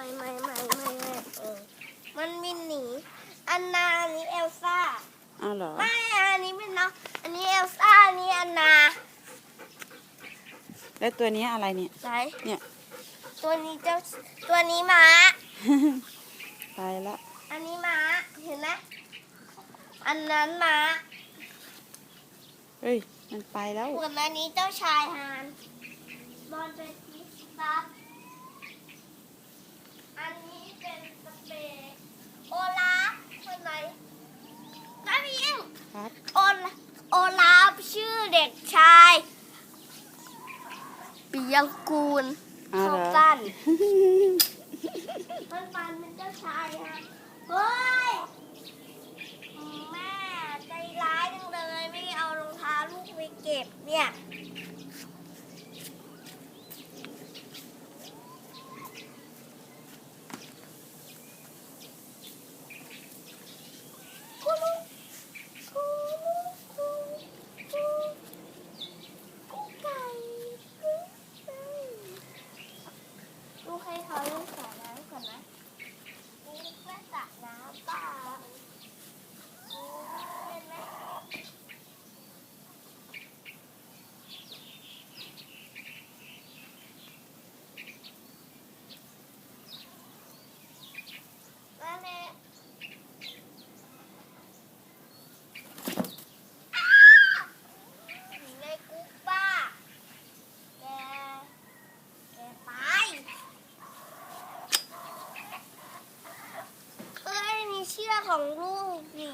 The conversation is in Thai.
ไม่ไม่ไม่ไม่ไม่เออมันมินหนีอันนาอันนี้เอลซ่าอ้าวเหรอ ไม่อันนี้เป็นน้องอันนี้เอลซ่าอันนี้อันนาแล้วตัวนี้อะไรเนี่ย ไหนเนี่ย ตัวนี้เจ้าตัวนี้ม้าไปละ อันนี้ม้าเห็นไหมอันนั้นม้าเฮ้ย มันไปแล้ว ส่วนอันนี้เจ้าชายฮานบอลเป็นคริสตัสอันนี้เป็นสเปกโอลาฟคนไหนน้าพิง ครับ โอลา โอลาฟชื่อเด็กชายปิยังกูลอ้าวเหรอเขาสั้นมันฟันเป็นเจ้าชายฮะเฮ้ยแม่ใจร้ายจังเลยไม่เอารองเท้าลูกไปเก็บเนี่ย กูรู้กูรู้กูกูกูไก่กูไก่ลูกให้เขาเล่นสระน้ำก่อนนะนี่แค่สระน้ำป่าเล่นไหมมาแม่ อยู่ในคุกป้า แก แกตายเอ้ยนี่เชือก ของลูกนี่